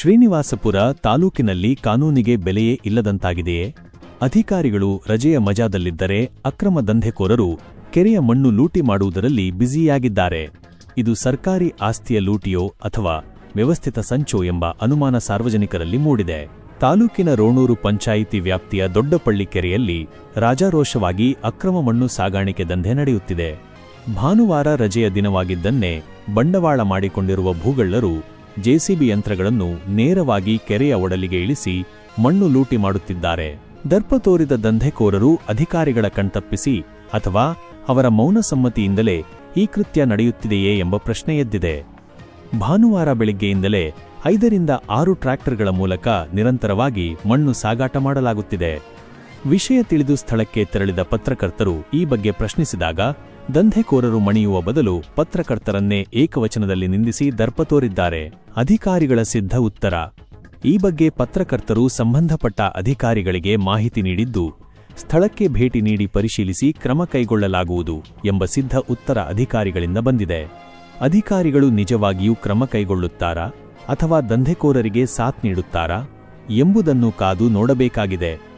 ಶ್ರೀನಿವಾಸಪುರ ತಾಲೂಕಿನಲ್ಲಿ ಕಾನೂನಿಗೆ ಬೆಲೆಯೇ ಇಲ್ಲದಂತಾಗಿದೆಯೇ? ಅಧಿಕಾರಿಗಳು ರಜೆಯ ಮಜಾದಲ್ಲಿದ್ದರೆ ಅಕ್ರಮ ದಂಧೆಕೋರರು ಕೆರೆಯ ಮಣ್ಣು ಲೂಟಿ ಮಾಡುವುದರಲ್ಲಿ ಬ್ಯುಸಿಯಾಗಿದ್ದಾರೆ. ಇದು ಸರ್ಕಾರಿ ಆಸ್ತಿಯ ಲೂಟಿಯೋ ಅಥವಾ ವ್ಯವಸ್ಥಿತ ಸಂಚೋ ಎಂಬ ಅನುಮಾನ ಸಾರ್ವಜನಿಕರಲ್ಲಿ ಮೂಡಿದೆ. ತಾಲೂಕಿನ ರೋಣೂರು ಪಂಚಾಯಿತಿ ವ್ಯಾಪ್ತಿಯ ದೊಡ್ಡಪಳ್ಳಿ ಕೆರೆಯಲ್ಲಿ ರಾಜಾರೋಷವಾಗಿ ಅಕ್ರಮ ಮಣ್ಣು ಸಾಗಾಣಿಕೆ ದಂಧೆ ನಡೆಯುತ್ತಿದೆ. ಭಾನುವಾರ ರಜೆಯ ದಿನವಾಗಿದ್ದನ್ನೇ ಬಂಡವಾಳ ಮಾಡಿಕೊಂಡಿರುವ ಭೂಗಳ್ಳರು ಜೆಸಿಬಿ ಯಂತ್ರಗಳನ್ನು ನೇರವಾಗಿ ಕೆರೆಯ ಒಡಲಿಗೆ ಇಳಿಸಿ ಮಣ್ಣು ಲೂಟಿ ಮಾಡುತ್ತಿದ್ದಾರೆ. ದರ್ಪ ತೋರಿದ ದಂಧೆಕೋರರು ಅಧಿಕಾರಿಗಳ ಕಣ್ತಪ್ಪಿಸಿ ಅಥವಾ ಅವರ ಮೌನ ಸಮ್ಮತಿಯಿಂದಲೇ ಈ ಕೃತ್ಯ ನಡೆಯುತ್ತಿದೆಯೇ ಎಂಬ ಪ್ರಶ್ನೆ ಎದ್ದಿದೆ ಭಾನುವಾರ ಬೆಳಿಗ್ಗೆಯಿಂದಲೇ ಐದರಿಂದ ಆರು ಟ್ರ್ಯಾಕ್ಟರ್ಗಳ ಮೂಲಕ ನಿರಂತರವಾಗಿ ಮಣ್ಣು ಸಾಗಾಟ ಮಾಡಲಾಗುತ್ತಿದೆ. ವಿಷಯ ತಿಳಿದು ಸ್ಥಳಕ್ಕೆ ತೆರಳಿದ ಪತ್ರಕರ್ತರು ಈ ಬಗ್ಗೆ ಪ್ರಶ್ನಿಸಿದಾಗ ದಂಧೆಕೋರರು ಮಣಿಯುವ ಬದಲು ಪತ್ರಕರ್ತರನ್ನೇ ಏಕವಚನದಲ್ಲಿ ನಿಂದಿಸಿ ದರ್ಪ ತೋರಿದ್ದಾರೆ. ಅಧಿಕಾರಿಗಳ ಸಿದ್ಧ ಉತ್ತರ. ಈ ಬಗ್ಗೆ ಪತ್ರಕರ್ತರು ಸಂಬಂಧಪಟ್ಟ ಅಧಿಕಾರಿಗಳಿಗೆ ಮಾಹಿತಿ ನೀಡಿದ್ದು, ಸ್ಥಳಕ್ಕೆ ಭೇಟಿ ನೀಡಿ ಪರಿಶೀಲಿಸಿ ಕ್ರಮ ಕೈಗೊಳ್ಳಲಾಗುವುದು ಎಂಬ ಸಿದ್ಧ ಉತ್ತರ ಅಧಿಕಾರಿಗಳಿಂದ ಬಂದಿದೆ. ಅಧಿಕಾರಿಗಳು ನಿಜವಾಗಿಯೂ ಕ್ರಮ ಕೈಗೊಳ್ಳುತ್ತಾರಾ ಅಥವಾ ದಂಧೆಕೋರರಿಗೆ ಸಾಥ್ ನೀಡುತ್ತಾರಾ ಎಂಬುದನ್ನು ಕಾದು ನೋಡಬೇಕಾಗಿದೆ.